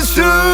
should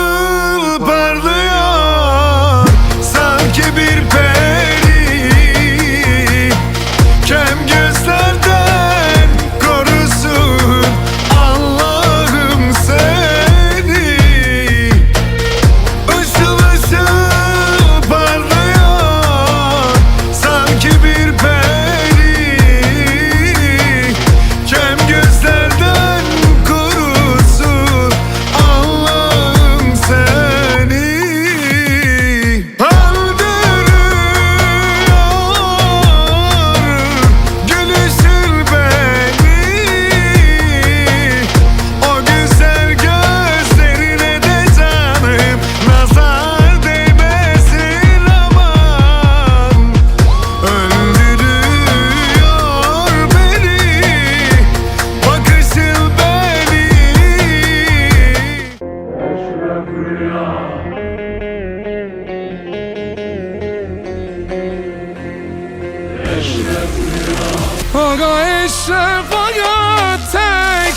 Aga eşref aga tek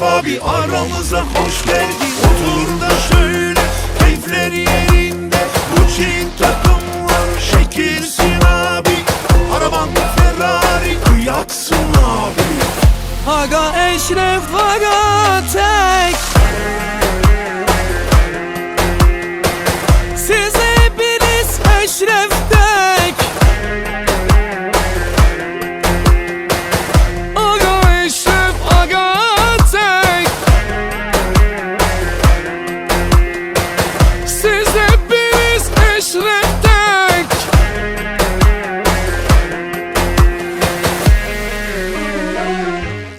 Mustafa bir aramıza hoş geldin. Otur da şöyle keyifleri yerinde. Bu Çin takımlar şekilsin abi. Araban Ferrari kıyaksın abi. Haga Eşref